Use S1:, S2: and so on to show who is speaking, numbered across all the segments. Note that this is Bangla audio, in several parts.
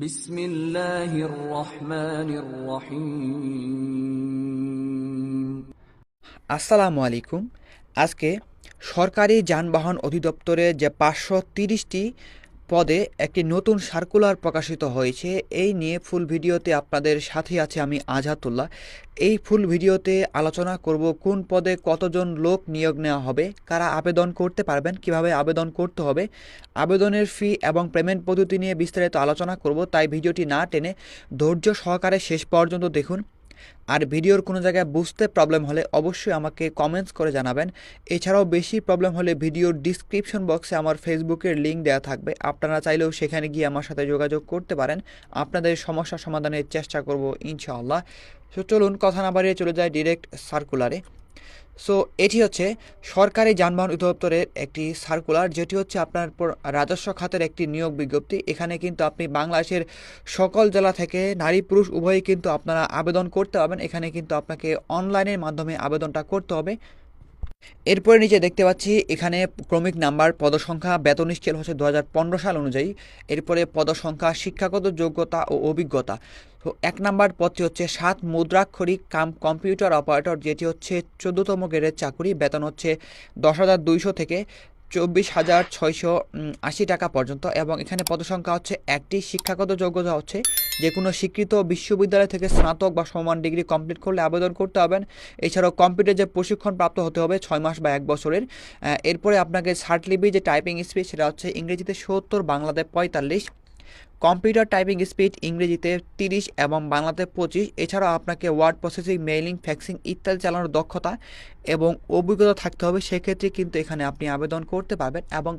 S1: বিসমিল্লাহির রহমানির রহিম।
S2: আসসালামু আলাইকুম। আজকে সরকারি যানবাহন অধিদপ্তরে যে পাঁচশো তিরিশটি পদে একটি নতুন সার্কুলার প্রকাশিত হয়েছে। এই নিয়ে ফুল ভিডিওতে আপনাদের সাথে আছে আমি আজাতুল্লাহ এই ফুল ভিডিওতে আলোচনা করব কোন পদে কতজন লোক নিয়োগ নেওয়া হবে, কারা আবেদন করতে পারবেন, কীভাবে আবেদন করতে হবে, আবেদনের ফি এবং পেমেন্ট পদ্ধতি নিয়ে বিস্তারিত আলোচনা করব, তাই ভিডিওটি না টেনে ধৈর্য সহকারে শেষ পর্যন্ত দেখুন। আর ভিডিওর কোনো জায়গায় বুঝতে প্রবলেম হলে অবশ্যই আমাকে কমেন্টস করে জানাবেন। এছাড়াও বেশি প্রবলেম হলে ভিডিওর ডিসক্রিপশন বক্সে আমার ফেসবুকের লিঙ্ক দেওয়া থাকবে। আপনারা চাইলেও সেখানে গিয়ে আমার সাথে যোগাযোগ করতে পারেন। আপনাদের সমস্যা সমাধানের চেষ্টা করব ইনশাআল্লাহ। তো চলুন কথা না বাড়িয়ে চলে যায় ডিরেক্ট সার্কুলারে সো এটি হচ্ছে সরকারি যানবাহন অধিদপ্তরের একটি সার্কুলার যেটি হচ্ছে আপনার রাজস্ব খাতের একটি নিয়োগ বিজ্ঞপ্তি। এখানে কিন্তু আপনি বাংলাদেশের সকল জেলা থেকে নারী, পুরুষ, উভয়ই কিন্তু আপনারা আবেদন করতে পারবেন। এখানে কিন্তু আপনাকে অনলাইনের মাধ্যমে আবেদনটা করতে হবে। এরপরে নিচে দেখতে পাচ্ছি, এখানে ক্রমিক নাম্বার, পদসংখ্যা, বেতন স্কেল হচ্ছে দু হাজার পনেরো সাল অনুযায়ী। এরপরে পদসংখ্যা, শিক্ষাগত যোগ্যতা ও অভিজ্ঞতা। তো এক নাম্বার পদটি হচ্ছে সাত মুদ্রাক্ষরিক কাম, কম্পিউটার অপারেটর, যেটি হচ্ছে চোদ্দতম গ্রেডের চাকুরি। বেতন হচ্ছে দশ হাজার দুইশো থেকে চব্বিশ হাজার ছয়শো আশি টাকা পর্যন্ত এবং এখানে পদসংখ্যা হচ্ছে একটি। শিক্ষাগত যোগ্যতা হচ্ছে যে কোনো স্বীকৃত বিশ্ববিদ্যালয় থেকে স্নাতক বা সমান ডিগ্রি কমপ্লিট করলে আবেদন করতে হবেন। এছাড়াও কম্পিউটার যে প্রশিক্ষণ প্রাপ্ত হতে হবে ছয় মাস বা এক বছরের। এরপরে আপনাকে সার্টলিপি যে টাইপিং স্পিড সেটা হচ্ছে ইংরেজিতে সত্তর, বাংলাতে পঁয়তাল্লিশ। কম্পিউটার টাইপিং স্পিড ইংরেজিতে তিরিশ এবং বাংলাতে পঁচিশ। এছাড়াও আপনাকে ওয়ার্ড প্রসেসিং, মেইলিং, ফ্যাক্সিং ইত্যাদি চালানোর দক্ষতা এবং অভিজ্ঞতা থাকতে হবে। সেক্ষেত্রে কিন্তু এখানে আপনি আবেদন করতে পারবেন এবং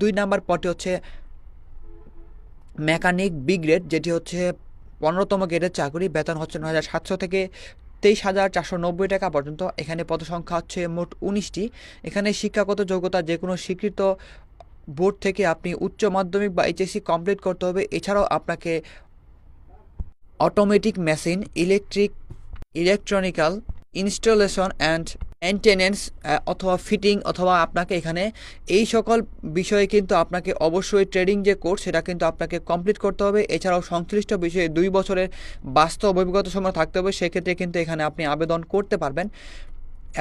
S2: দুই নাম্বার পদটি হচ্ছে মেকানিক বি গ্রেড, যেটি হচ্ছে পনেরোতম গ্রেডের চাকরি। বেতন হচ্ছে নয় হাজার সাতশো থেকে তেইশ হাজার চারশো নব্বই টাকা পর্যন্ত। এখানে পদ সংখ্যা হচ্ছে মোট উনিশটি। এখানে শিক্ষাগত যোগ্যতা যে কোনো স্বীকৃত বোর্ড থেকে আপনি উচ্চ মাধ্যমিক বা এইচএসসি কমপ্লিট করতে হবে। এছাড়াও আপনাকে automatic machine electric electronical installation and maintenance অথবা ফিটিং অথবা আপনাকে এখানে এই সকল বিষয়ে কিন্তু আপনাকে অবশ্যই ট্রেডিং যে কোর্স সেটা কিন্তু আপনাকে কমপ্লিট করতে হবে। এছাড়াও সংশ্লিষ্ট বিষয়ে দুই বছরের বাস্তব অভিজ্ঞতা সময় থাকতে হবে। সেক্ষেত্রে কিন্তু এখানে আপনি আবেদন করতে পারবেন।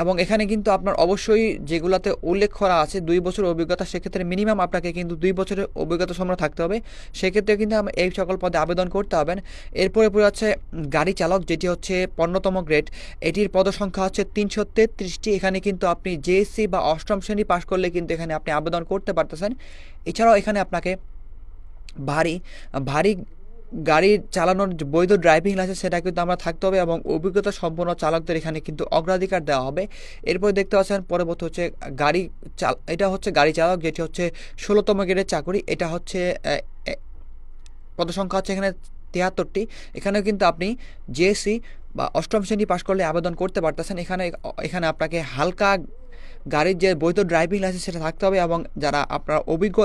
S2: এবং এখানে কিন্তু আপনার অবশ্যই যেগুলোতে উল্লেখ করা আছে, দুই বছর অভিজ্ঞতা, সেক্ষেত্রে মিনিমাম আপনাকে কিন্তু দুই বছরের অভিজ্ঞতা সময় থাকতে হবে। সেক্ষেত্রে কিন্তু এই সকল পদে আবেদন করতে হবেন। এরপরে পরে হচ্ছে গাড়ি চালক, যেটি হচ্ছে পণ্যতম গ্রেড এটির পদসংখ্যা হচ্ছে তিনশো তেত্রিশটি। এখানে কিন্তু আপনি জেএসসি বা অষ্টম শ্রেণি পাশ করলে কিন্তু এখানে আপনি আবেদন করতে পারতেছেন। এছাড়াও এখানে আপনাকে ভারী ভারী গাড়ি চালানোর বৈধ ড্রাইভিং লাইসেন্স সেটা কিন্তু আমরা থাকতে হবে এবং অভিজ্ঞতা সম্পন্ন চালকদের এখানে কিন্তু অগ্রাধিকার দেওয়া হবে। এরপর দেখতে পাচ্ছেন পরবর্তী হচ্ছে গাড়ি চাল এটা হচ্ছে গাড়ি চালক, যেটি হচ্ছে ষোলোতম গ্রেডের চাকরি। এটা হচ্ছে পদসংখ্যা হচ্ছে এখানে তিয়াত্তরটি। এখানেও কিন্তু আপনি জেএসসি বা অষ্টম শ্রেণি পাশ করলে আবেদন করতে পারতেছেন। এখানে এখানে আপনাকে হালকা গাড়ির যে বৈধ ড্রাইভিং লাইসেন্স সেটা থাকতে হবে এবং যারা আপনার অভিজ্ঞ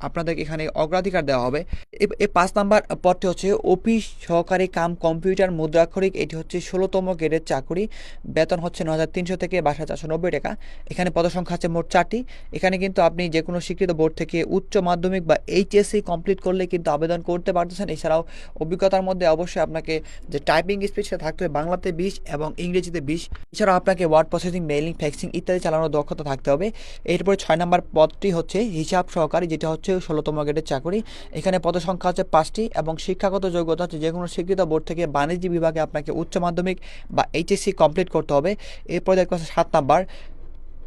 S2: আপনাদেরকে এখানে অগ্রাধিকার দেওয়া হবে। এ- এ পাঁচ নাম্বার পদটি হচ্ছে অফিস সহকারী কাম কম্পিউটার মুদ্রাক্ষরিক। এটি হচ্ছে ষোলোতম গ্রেডের চাকরি। বেতন হচ্ছে ন হাজার তিনশো থেকে বাসা চারশো নব্বই টাকা। এখানে পদসংখ্যা আছে মোট চারটি। এখানে কিন্তু আপনি যে কোনো স্বীকৃত বোর্ড থেকে উচ্চ মাধ্যমিক বা এইচএসসি কমপ্লিট করলে কিন্তু আবেদন করতে পারতেছেন। এছাড়াও অভিজ্ঞতার মধ্যে অবশ্যই আপনাকে যে টাইপিং স্পিড সেটা থাকতে হবে, বাংলাতে বিশ এবং ইংরেজিতে বিশ। এছাড়াও আপনাকে ওয়ার্ড প্রসেসিং, মেইলিং, ফ্যাক্সিং ইত্যাদি চালানোর দক্ষতা থাকতে হবে। এরপরে ছয় নম্বর পদটি হচ্ছে হিসাব সহকারী, যেটা হচ্ছে ষোলোতম গ্রেডের চাকরি। এখানে পদসংখ্যা হচ্ছে পাঁচটি এবং শিক্ষাগত যোগ্যতা হচ্ছে যে কোনো স্বীকৃত বোর্ড থেকে বাণিজ্য বিভাগে আপনাকে উচ্চ মাধ্যমিক বা এইচএসসি কমপ্লিট করতে হবে। এরপরে দেখতে পাচ্ছি সাত নাম্বার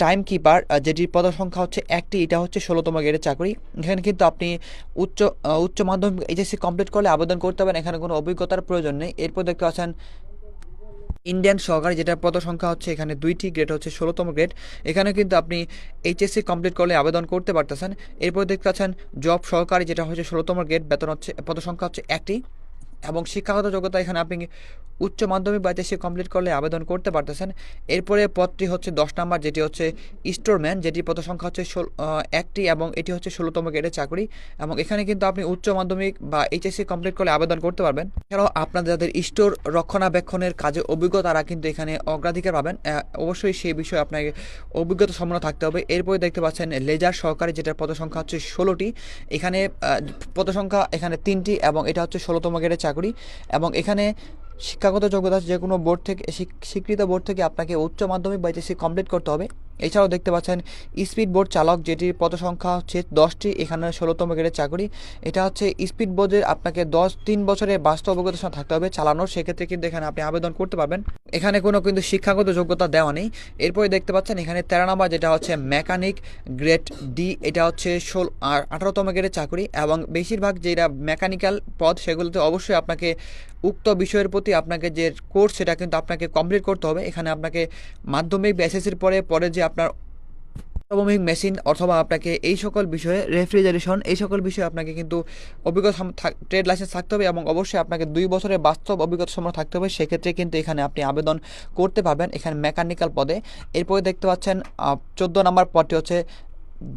S2: টাইম কিপার যেটির পদসংখ্যা হচ্ছে একটি, এটা হচ্ছে ষোলোতম গ্রেডের চাকরি। এখানে কিন্তু আপনি উচ্চ উচ্চ মাধ্যমিক, এইচএসসি কমপ্লিট করলে আবেদন করতে পারেন, এখানে কোনো অভিজ্ঞতার প্রয়োজন নেই। এরপর দেখতে পাচ্ছেন ইন্ডিয়ান সহকারী যেটা পদ সংখ্যা হচ্ছে এখানে দুইটি গ্রেড হচ্ছে ষোলোতম গ্রেড এখানে কিন্তু আপনি এইচএসসি কমপ্লিট করলে আবেদন করতে পারতেছেন। এরপর দেখতে পাচ্ছেন জব সহকারী যেটা হচ্ছে ষোলোতম গ্রেড বেতন হচ্ছে, পদ সংখ্যা হচ্ছে একটি। এবং শিক্ষাগত যোগ্যতা এখানে আপনি উচ্চ মাধ্যমিক বা এইচএসসি কমপ্লিট করলে আবেদন করতে পারতেছেন। এরপরে পদটি হচ্ছে দশ নাম্বার যেটি হচ্ছে স্টোরম্যান যেটি পদ সংখ্যা হচ্ছে একটি এবং এটি হচ্ছে ষোলোতম গ্রেডের চাকরি। এবং এখানে কিন্তু আপনি উচ্চ মাধ্যমিক বা এইচএসসি কমপ্লিট করলে আবেদন করতে পারবেন। এছাড়াও আপনাদের যাদের স্টোর রক্ষণাবেক্ষণের কাজে অভিজ্ঞ তারা কিন্তু এখানে অগ্রাধিকার পাবেন। অবশ্যই সেই বিষয়ে আপনাকে অভিজ্ঞতা সম্পন্ন থাকতে হবে। এরপরে দেখতে পাচ্ছেন লেজার সহকারী যেটার পদ সংখ্যা হচ্ছে ষোলোটি। এখানে আহ, পদ সংখ্যা এখানে তিনটি এবং এটা হচ্ছে ষোলোতম গ্রেডের চাকরি। এবং এখানে শিক্ষাগত যোগ্যতা যে কোনো বোর্ড থেকে স্বীক- স্বীকৃত বোর্ড থেকে আপনাকে উচ্চ মাধ্যমিক বা এইচএসসি কমপ্লিট করতে হবে। এছাড়াও দেখতে পাচ্ছেন স্পিড বোর্ড চালক, যেটির পদ সংখ্যা হচ্ছে দশটি, এখানে ষোলোতম গ্রেডের চাকরি। এটা হচ্ছে স্পিড বোর্ডের আপনাকে দশ তিন বছরের বাস্তব অভিজ্ঞতার সাথে থাকতে হবে চালানোর। সেক্ষেত্রে কিন্তু এখানে আপনি আবেদন করতে পারবেন। এখানে কোনো কিন্তু শিক্ষাগত যোগ্যতা দেওয়া নেই। এরপরে দেখতে পাচ্ছেন এখানে তেরো নম্বর, যেটা হচ্ছে মেকানিক গ্রেড ডি, এটা হচ্ছে ষোল আর আঠারোতম গ্রেডের চাকরি। এবং বেশিরভাগ যেটা মেকানিক্যাল পদ, সেগুলোতে অবশ্যই আপনাকে উক্ত বিষয়ের প্রতি আপনাকে যে কোর্স, সেটা কিন্তু আপনাকে কমপ্লিট করতে হবে। এখানে আপনাকে মাধ্যমিক বা পরে পরে যে আপনার অটোমোবিক মেশিন অথবা আপনাকে এই সকল বিষয়ে রেফ্রিজারেশন, এই সকল বিষয়ে আপনাকে কিন্তু অভিজ্ঞতা ট্রেড লাইসেন্স থাকতে হবে এবং অবশ্যই আপনাকে দুই বছরের বাস্তব অভিজ্ঞতা সম্পন্ন থাকতে হবে। সেক্ষেত্রে কিন্তু এখানে আপনি আবেদন করতে পারবেন এখানে মেকানিক্যাল পদে। এরপরে দেখতে পাচ্ছেন চোদ্দ নম্বর পদটি হচ্ছে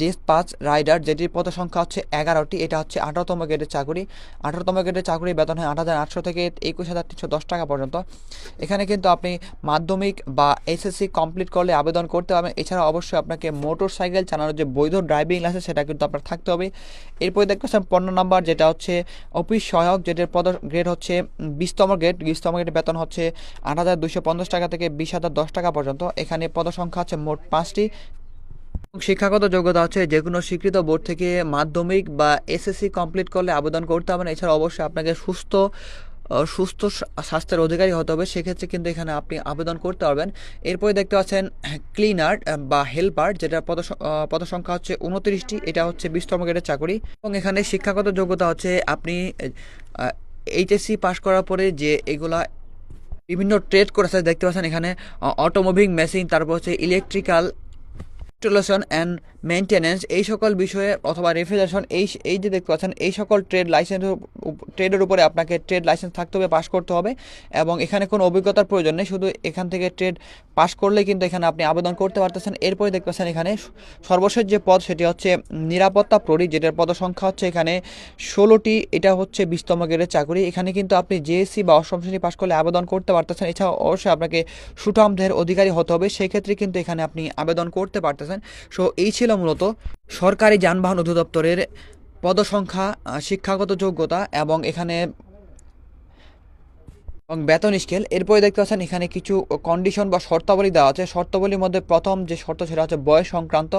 S2: ডিসপাচ রাইডার যেটির পদ সংখ্যা হচ্ছে এগারোটি, এটা হচ্ছে আঠারোতম গ্রেডের চাকরি। আঠারোতম গ্রেডের চাকরি বেতন হয় আট হাজার আটশো থেকে একুশ হাজার তিনশো দশ টাকা পর্যন্ত। এখানে কিন্তু আপনি মাধ্যমিক বা এসএসসি কমপ্লিট করলে আবেদন করতে পারবেন। এছাড়া অবশ্যই আপনাকে মোটর সাইকেল চালানোর যে বৈধ ড্রাইভিং লাইসেন্স, সেটা কিন্তু আপনার থাকতে হবে। এরপরে দেখতে পাচ্ছেন পনেরো নাম্বার, যেটা হচ্ছে অফিস সহায়ক, যেটার পদ গ্রেড হচ্ছে বিশতম গ্রেড। বিশতম গ্রেডের বেতন হচ্ছে আট হাজার দুশো পঞ্চাশ টাকা থেকে বিশ হাজার দশ টাকা পর্যন্ত। এখানে পদ সংখ্যা হচ্ছে মোট পাঁচটি। শিক্ষাগত যোগ্যতা হচ্ছে যে কোনো স্বীকৃত বোর্ড থেকে মাধ্যমিক বা এসএসসি কমপ্লিট করলে আবেদন করতে হবে এছাড়া অবশ্যই আপনাকে সুস্থ সুস্থ স্বাস্থ্যের অধিকারী হতে হবে। সেক্ষেত্রে কিন্তু এখানে আপনি আবেদন করতে পারবেন। এরপরে দেখতে পাচ্ছেন ক্লিনার বা হেল্পার যেটা পদ পদ সংখ্যা হচ্ছে উনত্রিশটি এটা হচ্ছে বিশতম গ্রেডের চাকরি। এবং এখানে শিক্ষাগত যোগ্যতা হচ্ছে আপনি এইচএসসি পাশ করার পরে যে এগুলা বিভিন্ন ট্রেড কোর্স আছে দেখতে পাচ্ছেন এখানে অটোমোবিং মেশিন তারপর হচ্ছে ইলেকট্রিক্যাল ইনস্টলেশন অ্যান্ড মেনটেন্যান্স এই সকল বিষয়ে অথবা রেফ্রিজারেশন এই এই যে দেখতে পাচ্ছেন, এই সকল ট্রেড লাইসেন্স ট্রেডের উপরে আপনাকে ট্রেড লাইসেন্স থাকতে হবে পাস করতে হবে এবং এখানে কোনো অভিজ্ঞতার প্রয়োজন নেই। শুধু এখান থেকে ট্রেড পাস করলে কিন্তু এখানে আপনি আবেদন করতে পারতেছেন। এরপরে দেখতে পাচ্ছেন এখানে সর্বশেষ যে পদ, সেটি হচ্ছে নিরাপত্তা প্রহরী, যেটার পদ সংখ্যা হচ্ছে এখানে ষোলোটি, এটা হচ্ছে বিশতম গ্রেডের চাকরি। এখানে কিন্তু আপনি জেএসসি বা অষ্টম শ্রেণি পাশ করলে আবেদন করতে পারতেছেন। এছাড়া অবশ্যই আপনাকে সুঠাম দেহের অধিকারী হতে হবে। সেই ক্ষেত্রে কিন্তু এখানে আপনি আবেদন করতে পারতেছেন। সো এই ছিল মূলত সরকারি যানবাহন অধিদপ্তরের পদসংখ্যা শিক্ষাগত যোগ্যতা এবং এখানে এবং বেতন স্কেল। এরপরে দেখতে পাচ্ছেন এখানে কিছু কন্ডিশন বা শর্তাবলী দেওয়া আছে। শর্তাবলীর মধ্যে প্রথম যে শর্ত সেটা হচ্ছে বয়স সংক্রান্ত।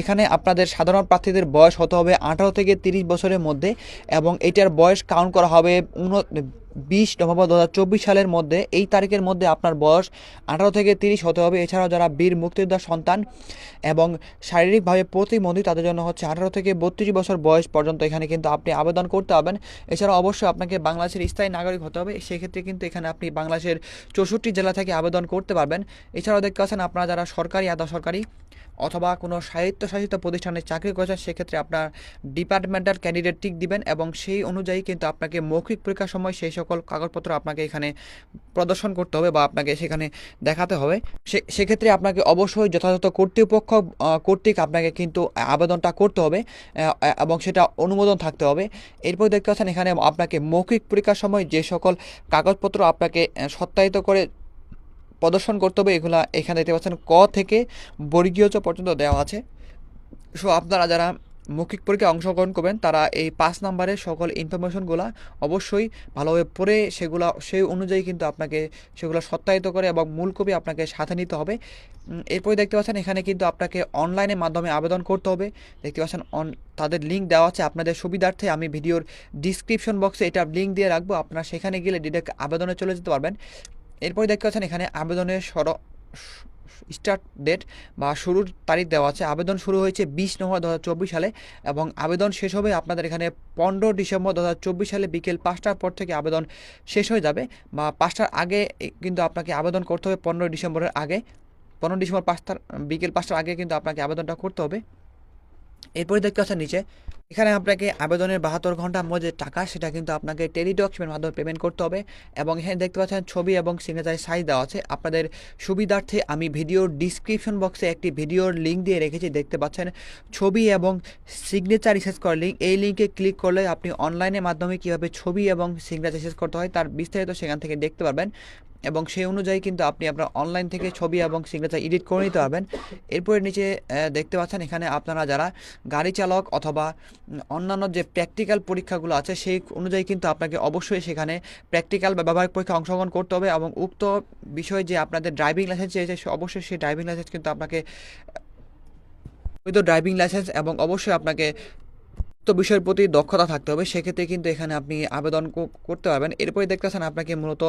S2: এখানে আপনাদের সাধারণ প্রার্থীদের বয়স হতে হবে আঠারো থেকে তিরিশ বছরের মধ্যে এবং এটার বয়স কাউন্ট করা হবে উন বিশ নভেম্বর দু হাজার চব্বিশ সালের মধ্যে, এই তারিখের মধ্যে আপনার বয়স আঠারো থেকে তিরিশ হতে হবে। এছাড়াও যারা বীর মুক্তিযোদ্ধার সন্তান এবং শারীরিকভাবে প্রতিবন্ধী, তাদের জন্য হচ্ছে আঠারো থেকে বত্রিশ বছর বয়স পর্যন্ত এখানে কিন্তু আপনি আবেদন করতে পারবেন। এছাড়া অবশ্যই আপনাকে বাংলাদেশের স্থায়ী নাগরিক হতে হবে। সেক্ষেত্রে কিন্তু এখানে আপনি বাংলাদেশের চৌষট্টি জেলা থেকে আবেদন করতে পারবেন। এছাড়াও দেখতে পাচ্ছেন আপনারা যারা সরকারি, আধা সরকারি অথবা কোনো স্বায়ত্তশাসিত প্রতিষ্ঠানে চাকরি করেছেন, সেক্ষেত্রে আপনার ডিপার্টমেন্টাল ক্যান্ডিডেট টিক দিবেন এবং সেই অনুযায়ী কিন্তু আপনাকে মৌখিক পরীক্ষার সময় সেই সকল কাগজপত্র আপনাকে এখানে প্রদর্শন করতে হবে বা আপনাকে সেখানে দেখাতে হবে। সেক্ষেত্রে আপনাকে অবশ্যই যথাযথ কর্তৃপক্ষ কর্তৃক আপনাকে কিন্তু আবেদনটা করতে হবে এবং সেটা অনুমোদন থাকতে হবে। এরপর দেখতে পাচ্ছেন এখানে আপনাকে মৌখিক পরীক্ষার সময় যে সকল কাগজপত্র আপনাকে সত্যায়িত করে প্রদর্শন করতে হবে, এগুলা এখানে দেখতে পাচ্ছেন ক থেকে বর্গীয় চ পর্যন্ত দেওয়া আছে। সো, আপনারা যারা মৌখিক পরীক্ষায় অংশগ্রহণ করবেন, তারা এই পাঁচ নম্বরের সকল ইনফরমেশনগুলো অবশ্যই ভালোভাবে পড়ে সেগুলো, সেই অনুযায়ী কিন্তু আপনাকে সেগুলো সত্যায়িত করে এবং মূল কপি আপনাকে সাথে নিতে হবে। এরপরে দেখতে পাচ্ছেন এখানে কিন্তু আপনাকে অনলাইনের মাধ্যমে আবেদন করতে হবে। দেখতে পাচ্ছেন অন তাদের লিঙ্ক দেওয়া আছে আপনাদের সুবিধার্থে, আমি ভিডিওর ডিসক্রিপশন বক্সে এটা লিঙ্ক দিয়ে রাখব। আপনারা সেখানে গেলে ডিরেক্ট আবেদনে চলে যেতে পারবেন। এরপরে দেখতে পাচ্ছেন এখানে আবেদনের সর স্টার্ট ডেট বা শুরুর তারিখ দেওয়া আছে। আবেদন শুরু হয়েছে বিশ নভেম্বর দু চব্বিশ সালে এবং আবেদন শেষ হবে আপনাদের এখানে পনেরো ডিসেম্বর দু চব্বিশ সালে বিকেল পাঁচটার পর থেকে আবেদন শেষ হয়ে যাবে বা পাঁচটার আগে কিন্তু আপনাকে আবেদন করতে হবে পনেরো ডিসেম্বরের আগে। পনেরো ডিসেম্বর পাঁচটার বিকেল পাঁচটার আগে কিন্তু আপনাকে আবেদনটা করতে হবে। এরপরে দেখতে পাচ্ছেন নিচে, এখানে আপনাকে আবেদনের বাহাত্তর ঘণ্টার মধ্যে টাকা, সেটা কিন্তু আপনাকে টেলিডক্সের মাধ্যমে পেমেন্ট করতে হবে এবং এখানে দেখতে পাচ্ছেন ছবি এবং সিগনেচার সাইজ দেওয়া আছে। আপনাদের সুবিধার্থে আমি ভিডিওর ডিসক্রিপশন বক্সে একটি ভিডিওর লিঙ্ক দিয়ে রেখেছি, দেখতে পাচ্ছেন। ছবি এবং সিগনেচার রিসার্চ করার লিঙ্ক এই লিঙ্কে ক্লিক করলে আপনি অনলাইনের মাধ্যমে কীভাবে ছবি এবং সিগনেচার রিসার্চ করতে হয়, তার বিস্তারিত সেখান থেকে দেখতে পারবেন। এবং সেই অনুযায়ী কিন্তু আপনি আপনার অনলাইন থেকে ছবি এবং সিগনেচার এডিট করে নিতে পারবেন। এরপরে নিচে দেখতে পাচ্ছেন এখানে আপনারা যারা গাড়ি চালক অথবা অন্যান্য যে প্র্যাকটিক্যাল পরীক্ষাগুলো আছে, সেই অনুযায়ী কিন্তু আপনাকে অবশ্যই সেখানে প্র্যাকটিক্যাল বা ব্যবহারিক পরীক্ষা অংশগ্রহণ করতে হবে এবং উক্ত বিষয়ে যে আপনাদের ড্রাইভিং লাইসেন্স চেয়েছে অবশ্যই সেই ড্রাইভিং লাইসেন্স কিন্তু আপনাকে ড্রাইভিং লাইসেন্স এবং অবশ্যই আপনাকে উক্ত বিষয়ের প্রতি দক্ষতা থাকতে হবে, সেক্ষেত্রে কিন্তু এখানে আপনি আবেদন করতে পারবেন। এরপরে দেখতে পাচ্ছেন আপনাকে মূলত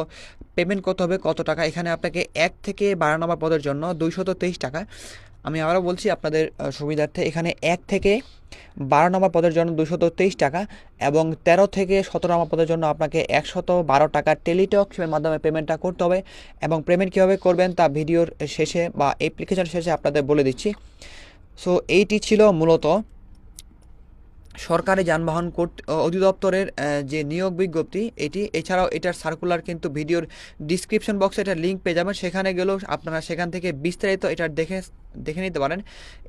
S2: পেমেন্ট করতে হবে কত টাকা। এখানে আপনাকে এক থেকে বারো নম্বর পদের জন্য দুইশত তেইশ টাকা। আমি আবারও বলছি আপনাদের সুবিধার্থে এখানে এক থেকে বারো নম্বর পদের জন্য দুশত তেইশ টাকা এবং তেরো থেকে সতেরো নম্বর পদের জন্য আপনাকে একশত বারো টাকা টেলিটকের মাধ্যমে পেমেন্টটা করতে হবে এবং পেমেন্ট কীভাবে করবেন তা ভিডিওর শেষে বা অ্যাপ্লিকেশন শেষে আপনাদের বলে দিচ্ছি। সো এইটি ছিল মূলত সরকারি যানবাহন অধিদপ্তরের যে নিয়োগ বিজ্ঞপ্তি, এটি, এছাড়াও এটার সার্কুলার কিন্তু ভিডিওর ডিসক্রিপশন বক্সে একটা লিঙ্ক পেয়ে যাবেন। সেখানে গেলেও আপনারা সেখান থেকে বিস্তারিত এটা দেখে দেখে নিতে পারেন।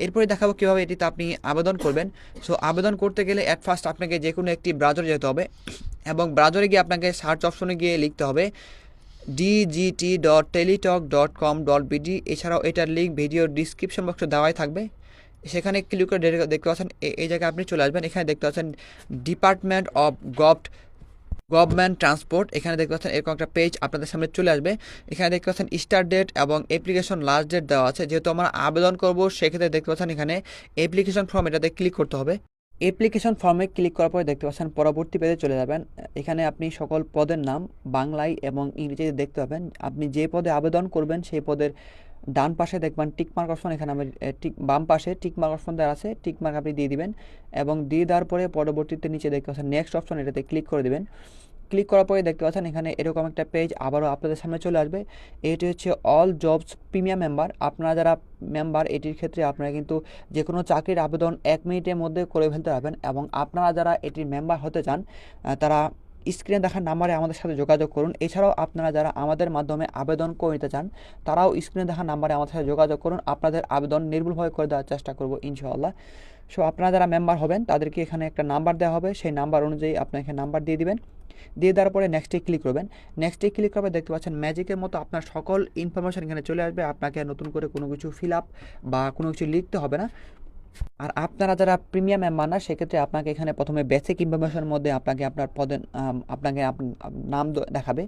S2: এরপরে দেখাবো কীভাবে এটিতে আপনি আবেদন করবেন। সো আবেদন করতে গেলে অ্যাট ফার্স্ট আপনাকে যে কোনো একটি ব্রাউজারে যেতে হবে এবং ব্রাউজারে গিয়ে আপনাকে সার্চ অপশনে গিয়ে লিখতে হবে DGT dot Teletalk dot com dot BD এছাড়াও এটার লিঙ্ক ভিডিওর ডিসক্রিপশন বক্সে দেওয়াই থাকবে। সেখানে ক্লিক করে দেখতে পাচ্ছেন এই জায়গায় আপনি চলে আসবেন, এখানে দেখতে পাচ্ছেন department of govt government transport এখানে দেখতে পাচ্ছেন এরকম একটা পেজ আপনাদের সামনে চলে আসবে। এখানে দেখতে পাচ্ছেন স্টার ডেট এবং অ্যাপ্লিকেশন লাস্ট ডেট দেওয়া আছে। যেহেতু আমরা আবেদন করব, সেক্ষেত্রে দেখতে পাচ্ছেন এখানে অ্যাপ্লিকেশন ফর্ম এটাতে ক্লিক করতে হবে। অ্যাপ্লিকেশন ফর্মে ক্লিক করার পরে দেখতে পাচ্ছেন পরবর্তী পেজে চলে যাবেন। এখানে আপনি সকল পদের নাম, বাংলায় এবং ইংরেজিতে দেখতে পাবেন। আপনি যে পদে আবেদন করবেন, সেই পদের ডান পাশে দেখবেন টিক মার্ক অপশন এখানে আমি টিক বাম পাশে টিক মার্ক অপশন দেওয়া আছে টিক মার্ক আপনি দিয়ে দিবেন এবং দিয়ে দেওয়ার পরে পরবর্তীতে নিচে দেখতে পাচ্ছেন নেক্সট অপশন এটাতে ক্লিক করে দিবেন। ক্লিক করার পরে দেখতে পাচ্ছেন এখানে এরকম একটা পেজ আবারও আপনাদের সামনে চলে আসবে। এটি হচ্ছে অল জবস প্রিমিয়াম মেম্বার আপনারা যারা মেম্বার এটির ক্ষেত্রে আপনারা কিন্তু যে কোনো চাকরির আবেদন এক মিনিটের মধ্যে করে ফেলতে পারবেন এবং আপনারা যারা এটির মেম্বার হতে চান তারা স্ক্রিনে দেখার নাম্বারে আমাদের সাথে যোগাযোগ করুন। এছাড়াও আপনারা যারা আমাদের মাধ্যমে আবেদন করে নিতে চান, তারাও স্ক্রিনে দেখার নাম্বারে আমাদের সাথে যোগাযোগ করুন। আপনাদের আবেদন নির্ভুলভাবে করে দেওয়ার চেষ্টা করব ইনশাআল্লাহ। সো আপনারা যারা মেম্বার হবেন, তাদেরকে এখানে একটা নাম্বার দেওয়া হবে। সেই নাম্বার অনুযায়ী আপনাকে নাম্বার দিয়ে দিবেন। দিয়ে দেওয়ার পরে নেক্সটে ক্লিক করবেন। নেক্সটে ক্লিক করবে দেখতে পাচ্ছেন ম্যাজিকের মতো আপনার সকল ইনফরমেশন এখানে চলে আসবে। আপনাকে নতুন করে কোনো কিছু ফিল আপ বা কোনো কিছু লিখতে হবে না। আর আপনারা যারা প্রিমিয়াম মেম্বার না সেক্ষেত্রে আপনাকে এখানে প্রথমে বেসিক ইনফরমেশনের মধ্যে আপনাকে আপনার পদের আপনাকে আপ- আপ- নাম দেখাবে।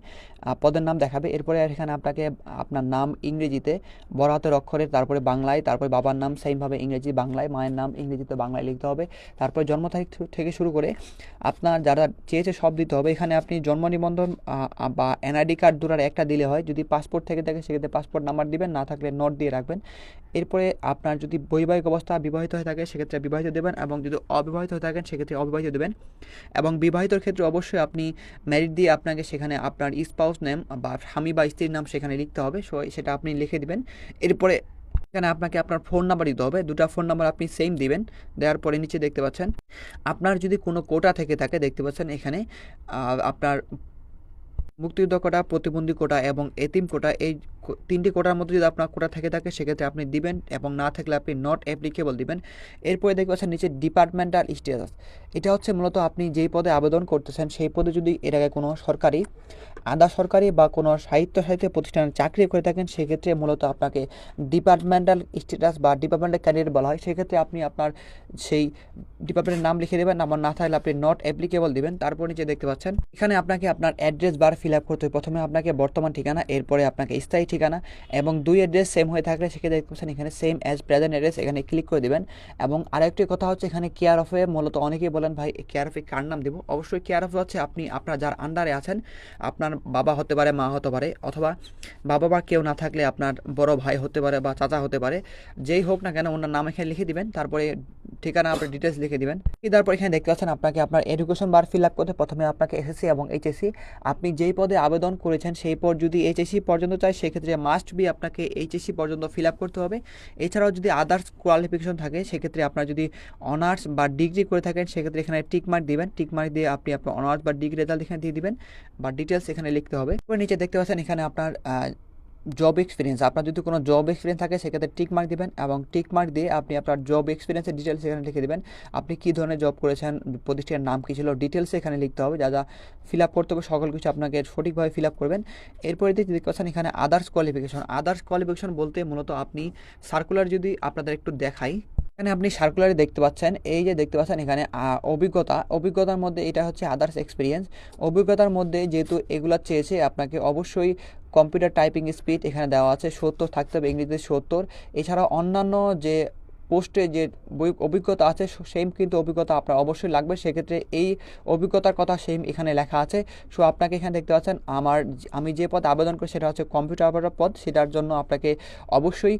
S2: পদের নাম দেখাবে। এরপরে এখানে আপনাকে আপনার নাম ইংরেজিতে বড় হাতের অক্ষরে, তারপরে বাংলায়, তারপরে বাবার নাম সেমভাবে ইংরেজি, বাংলায়, মায়ের নাম ইংরেজিতে বাংলায় লিখতে হবে। তারপরে জন্ম তারিখ থেকে শুরু করে আপনার যারা চেয়েছে সব দিতে হবে। এখানে আপনি জন্ম নিবন্ধন বা এনআইডি কার্ড দুটার একটা দিলে হয়। যদি পাসপোর্ট থেকে থাকে, সেক্ষেত্রে পাসপোর্ট নাম্বার দিবেন, না থাকলে নোট দিয়ে রাখবেন। এরপরে আপনার যদি বৈবাহিক অবস্থা, বিবাহিত হয়ে থাকে সেক্ষেত্রে বিবাহিত দেবেন এবং যদি অবিবাহিত হয়ে থাকেন, সেক্ষেত্রে অবিবাহিত দেবেন। এবং বিবাহিতর ক্ষেত্রে অবশ্যই আপনি ম্যারিড দিয়ে আপনাকে সেখানে আপনার স্পাউস নেম বা স্বামী বা স্ত্রীর নাম সেখানে লিখতে হবে। সো, সেটা আপনি লিখে দেবেন। এরপরে এখানে আপনাকে আপনার ফোন নাম্বার দিতে হবে। দুটো ফোন নাম্বার আপনি সেম দিবেন। দেওয়ার পরে নিচে দেখতে পাচ্ছেন, আপনার যদি কোনো কোটা থেকে থাকে, দেখতে পাচ্ছেন এখানে আপনার মুক্তিযুদ্ধ কোটা, প্রতিবন্ধী কোটা এবং এতিম কোটা, এই তিনটি কোটার মধ্যে যদি আপনার কোটা থেকে থাকে, সেক্ষেত্রে আপনি দিবেন এবং না থাকলে আপনি নট অ্যাপ্লিকেবল দিবেন। এরপরে দেখতে পাচ্ছেন নিচে ডিপার্টমেন্টাল স্ট্যাটাস এটা হচ্ছে মূলত আপনি যেই পদে আবেদন করতেছেন, সেই পদে যদি এর আগে কোনো সরকারি, আধা সরকারি বা কোনো সাহিত্য সাহিত্য প্রতিষ্ঠানে চাকরি করে থাকেন, সেক্ষেত্রে মূলত আপনাকে ডিপার্টমেন্টাল স্ট্যাটাস বা ডিপার্টমেন্টাল ক্যান্ডিডেট বলা হয়। সেক্ষেত্রে আপনি আপনার সেই ডিপার্টমেন্টের নাম লিখে দেবেন আমার না থাকলে আপনি নট অ্যাপ্লিকেবল দিবেন। তারপর নিচে দেখতে পাচ্ছেন, এখানে আপনাকে আপনার অ্যাড্রেস বার ফিল আপ করতে হবে। প্রথমে আপনাকে বর্তমান ঠিকানা, এরপরে আপনাকে স্থায়ী ঠিকানা এবং দুই অ্যাড্রেস সেম হয়ে থাকলে সেক্ষেত্রে দেখতে পাচ্ছেন এখানে সেম অ্যাজ প্রেজেন্ট অ্যাড্রেস এখানে ক্লিক করে দেবেন এবং আরেকটি কথা হচ্ছে এখানে কেয়ার অফে মূলত অনেকেই বলেন, ভাই কেয়ার অফে কার নাম দেবো? অবশ্যই কেয়ার অফ হচ্ছে আপনি, আপনার যার আন্ডারে আছেন, আপনার বাবা হতে পারে, মা হতে পারে, অথবা বাবা বা কেউ না থাকলে আপনার বড় ভাই হতে পারে বা চাচা হতে পারে, যেই হোক না কেন ওনার নাম এখানে লিখে দিবেন, তারপরে ঠিকানা, আপনার ডিটেলস লিখে দিবেন। তারপর এখানে দেখতে পাচ্ছেন আপনাকে আপনার এডুকেশন বার ফিল আপ করতে প্রথমে আপনাকে এসএসসি এবং এইচএসসি আপনি যেই পদে আবেদন করেছেন সেই পদ যদি এইচএসসি পর্যন্ত চাই সেক্ষেত্রে সেক্ষেত্রে মাস্ট বি আপনাকে এইচএসসি পর্যন্ত ফিল আপ করতে হবে। এছাড়াও যদি আদার্স কোয়ালিফিকেশন থাকে, সেক্ষেত্রে আপনার যদি অনার্স বা ডিগ্রি করে থাকেন, সেক্ষেত্রে এখানে টিকমার্ক দিবেন। টিক মার্ক দিয়ে আপনি আপনার অনার্স বা ডিগ্রি রেজাল্ট এখানে দিয়ে দিবেন। বা ডিটেলস এখানে লিখতে হবে। নিচে দেখতে পাচ্ছেন, এখানে আপনার জব এক্সপিরিয়েন্স আপনার যদি কোনো জব এক্সপিরিয়েন্স থাকে, সেক্ষেত্রে টিক মার্ক দিবেন এবং টিক মার্ক দিয়ে আপনি আপনার জব এক্সপিরিয়েন্সের ডিটেলস এখানে লিখে দেবেন। আপনি কী ধরনের জব করেছেন, প্রতিষ্ঠানের নাম কী ছিল ডিটেলস এখানে লিখতে হবে। যা যা ফিল আপ করতে হবে, সকল কিছু আপনাকে সঠিকভাবে ফিল আপ করবেন। এরপরে দেখতে পাচ্ছেন এখানে আদার্স কোয়ালিফিকেশন আদার্স কোয়ালিফিকেশন বলতে মূলত আপনি সার্কুলার যদি আপনাদের একটু দেখাই এখানে আপনি সার্কুলারে দেখতে পাচ্ছেন, এই যে দেখতে পাচ্ছেন এখানে অভিজ্ঞতা। অভিজ্ঞতার মধ্যে এটা হচ্ছে আদার্স এক্সপিরিয়েন্স অভিজ্ঞতার মধ্যে যেহেতু এগুলো চেয়েছে, আপনাকে অবশ্যই কম্পিউটার টাইপিং স্পিড এখানে দেওয়া আছে, সত্তর থাকতে হবে ইংরেজিতে সত্তর। এছাড়া অন্যান্য যে পোস্টে যে অভিজ্ঞতা আছে সেম কিন্তু অভিজ্ঞতা আপনার অবশ্যই লাগবে। সেক্ষেত্রে এই অভিজ্ঞতার কথা সেম এখানে লেখা আছে। সো, আপনাকে এখানে দেখতে পাচ্ছেন, আমার আমি যে পদ আবেদন করি সেটা হচ্ছে কম্পিউটার অপারেটর পদ। সেটার জন্য আপনাকে অবশ্যই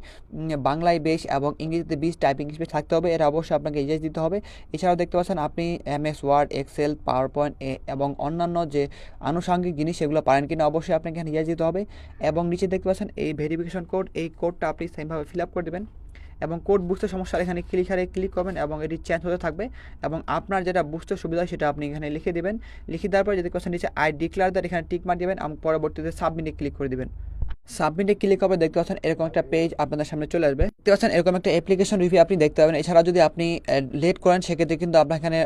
S2: বাংলায় বেশ এবং ইংরেজিতে বিশ টাইপিং স্পিড থাকতে হবে। এটা অবশ্যই আপনাকে ইজেজ দিতে হবে। এছাড়াও দেখতে পাচ্ছেন, আপনি M S, Word, Excel PowerPoint এবং অন্যান্য যে আনুষঙ্গিক জিনিস সেগুলো পারেন কিনা অবশ্যই আপনাকে এখানে ইজেজ দিতে হবে। এবং নিচে দেখতে পাচ্ছেন, এই ভেরিফিকেশন কোড, এই কোডটা আপনি সেমভাবে ফিল আপ করে দেবেন। এবং কোড বুঝতে সমস্যা, এখানে ক্লিক হারে ক্লিক করবেন এবং এটি চেঞ্জ হতে থাকবে এবং আপনার যেটা বুঝতে সুবিধা সেটা আপনি এখানে লিখে দেবেন। লিখে দেওয়ার পর যদি কোশ্চেন নিচে আই ডিক্লার দ্যাট এখানে টিক মার দেবেন এবং পরবর্তীতে সাবমিটে ক্লিক করে দেবেন। সাবমিটে ক্লিক করবে দেখতে পাচ্ছেন এরকম একটা পেজ আপনাদের সামনে চলে আসবে। দেখতে পাচ্ছেন এরকম একটা অ্যাপ্লিকেশন রিভিউ আপনি দেখতে পাবেন। এছাড়া যদি আপনি লেট করেন, সেক্ষেত্রে কিন্তু আপনার এখানে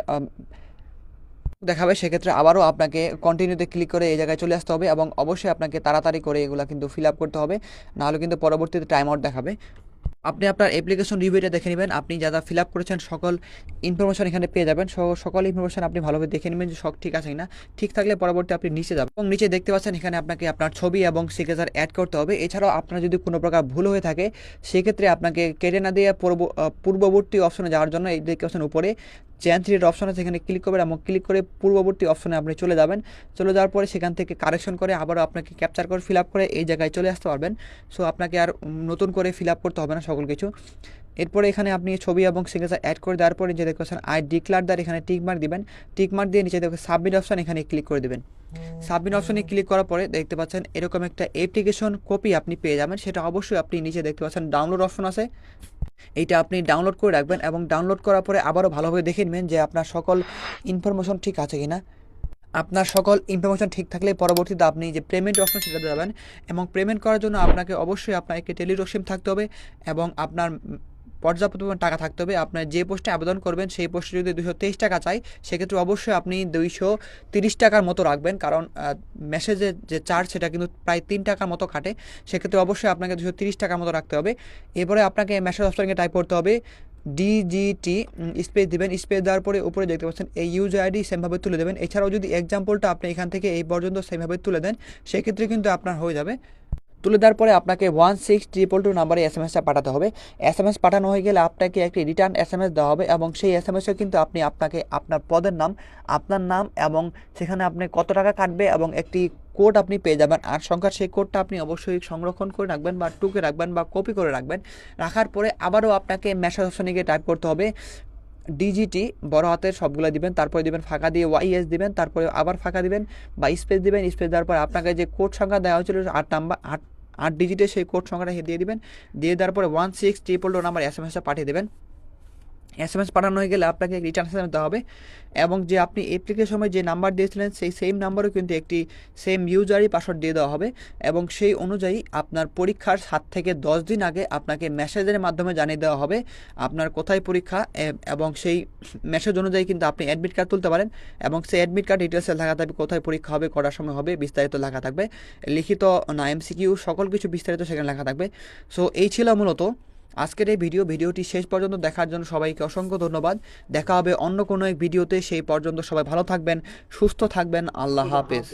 S2: দেখাবে। সেক্ষেত্রে আবারও আপনাকে কন্টিনিউতে ক্লিক করে এই জায়গায় চলে আসতে হবে এবং অবশ্যই আপনাকে তাড়াতাড়ি করে এগুলো কিন্তু ফিল আপ করতে হবে। নাহলে কিন্তু পরবর্তীতে টাইম আউট দেখাবে। আপনি আপনার অ্যাপ্লিকেশন রিভিউটা দেখে নেবেন। আপনি যা যা ফিল আপ করেছেন, সকল ইনফরমেশন এখানে পেয়ে যাবেন। সকল ইনফরমেশন আপনি ভালোভাবে দেখে নেবেন যে সব ঠিক আছে কিনা। ঠিক থাকলে পরবর্তী আপনি নিচে যাবেন। এবং নিচে দেখতে পাচ্ছেন এখানে আপনাকে আপনার ছবি এবং সিগনেচার অ্যাড করতে হবে। এছাড়াও আপনার যদি কোনো প্রকার ভুল হয়ে থাকে, সেক্ষেত্রে আপনাকে কেটে না দিয়ে পূর্ব- পূর্ববর্তী অপশনে যাওয়ার জন্য এই দেখতে পাচ্ছেন উপরে চ্যান থ্রির অপশন আছে, এখানে ক্লিক করবেন এবং ক্লিক করে পূর্ববর্তী অপশনে আপনি চলে যাবেন। চলে যাওয়ার পরে সেখান থেকে কারেকশন করে আবারও আপনাকে ক্যাপচার করে ফিল করে এই জায়গায় চলে আসতে পারবেন। সো আপনাকে আর নতুন করে ফিল করতে হবে না সকল কিছু। এরপরে এখানে আপনি ছবি এবং সিগনেচার অ্যাড করে দেওয়ার পরে যে দেখছেন আই ডিক্লার দ্যার এখানে টিক মার্ক দিবেন। টিক মার্ক দিয়ে নিচে দেখবেন সাবমিট অপশন এখানে ক্লিক করে দেবেন। সাবমিট অপশনে ক্লিক করার পরে দেখতে পাচ্ছেন এরকম একটা অ্যাপ্লিকেশন কপি আপনি পেয়ে যাবেন। সেটা অবশ্যই আপনি নিচে দেখতে পাচ্ছেন ডাউনলোড অপশন আছে। এইটা আপনি ডাউনলোড করে রাখবেন এবং ডাউনলোড করার পরে আবারও ভালোভাবে দেখে নেবেন যে আপনার সকল ইনফরমেশন ঠিক আছে কিনা। আপনার সকল ইনফরমেশন ঠিক থাকলে পরবর্তীতে আপনি যে পেমেন্ট অপশন সেটাতে যাবেন এবং পেমেন্ট করার জন্য আপনাকে অবশ্যই আপনার একটি টেলিরসিম থাকতে হবে এবং আপনার পর্যাপ্ত পরিমাণ টাকা থাকতে হবে। আপনার যে পোস্টে আবেদন করবেন, সেই পোস্টে যদি দুশো তেইশ টাকা চাই, সেক্ষেত্রে অবশ্যই আপনি দুইশো তিরিশ টাকার মতো রাখবেন। কারণ মেসেজের যে চার্জ, সেটা কিন্তু প্রায় তিন টাকার মতো কাটে সেক্ষেত্রে অবশ্যই আপনাকে দুশো তিরিশ টাকার মতো রাখতে হবে। এরপরে আপনাকে মেসেজ অপশনকে টাইপ করতে হবে, ডিজিটি স্পেস দেবেন। স্পেস দেওয়ার পরে উপরে দেখতে পাচ্ছেন, এই ইউজার আইডি সেমভাবে তুলে দেবেন। এছাড়াও যদি এক্সাম্পলটা আপনি এখান থেকে এই পর্যন্ত সেমভাবে তুলে দেন, সেক্ষেত্রে কিন্তু আপনার হয়ে যাবে। তুলে দেওয়ার পরে আপনাকে ওয়ান সিক্স ট্রিপল টু নাম্বারে এস এম এসটা পাঠাতে হবে। এস এম এস পাঠানো হয়ে গেলে আপনাকে একটি রিটার্ন এস এম এস দেওয়া হবে এবং সেই এস এম এসে কিন্তু আপনি আপনাকে আপনার পদের নাম, আপনার নাম এবং সেখানে আপনি কত টাকা কাটবে এবং একটি কোড আপনি পেয়ে যাবেন। আর সংখ্যার সেই কোডটা আপনি অবশ্যই সংরক্ষণ করে রাখবেন বা টুকে রাখবেন বা কপি করে রাখবেন। রাখার পরে আবারও আপনাকে মেসেজ অপশনে গিয়ে টাইপ করতে হবে। ডিজিটি বড় হাতের সবগুলো দিবেন, তারপরে দিবেন ফাঁকা দিয়ে ওয়াইএস দিবেন, তারপরে আবার ফাঁকা দিবেন বা স্পেস দিবেন। স্পেস দেওয়ার পর আপনাকে যে কোড সংখ্যা দেওয়া হয়েছিল আট নাম্বার, আট আট ডিজিটে সেই কোড সংখ্যাটা দিয়ে দেবেন। দিয়ে দেওয়ার পরে ওয়ান সিক্স ট্রিপল ডোর নাম্বার এস এম পাঠিয়ে দেবেন। এস এম এস পাঠানো হয়ে গেলে আপনাকে রিটার্ন এস দেওয়া হবে এবং যে আপনি অ্যাপ্লিকেশন সময় যে নাম্বার দিয়েছিলেন, সেই সেম নাম্বারও কিন্তু একটি সেম ইউজারই পাসওয়ার্ড দিয়ে দেওয়া হবে এবং সেই অনুযায়ী আপনার পরীক্ষার সাত থেকে দশ দিন আগে আপনাকে মেসেজের মাধ্যমে জানিয়ে দেওয়া হবে আপনার কোথায় পরীক্ষা এবং সেই মেসেজ অনুযায়ী কিন্তু আপনি অ্যাডমিট কার্ড তুলতে পারেন এবং সেই অ্যাডমিট কার্ড ডিটেলসে লেখা থাকবে কোথায় পরীক্ষা হবে, কটার সময় হবে, বিস্তারিত লেখা থাকবে। লিখিত না এমসিকিউ সকল কিছু বিস্তারিত সেখানে লেখা থাকবে। সো এই ছিল মূলত আজকের এই ভিডিও, ভিডিওটি শেষ পর্যন্ত দেখার জন্য সবাইকে অসংখ্য ধন্যবাদ। দেখা হবে অন্য কোনো এক ভিডিওতে, সেই পর্যন্ত সবাই ভালো থাকবেন, সুস্থ থাকবেন, আল্লাহ হাফেজ।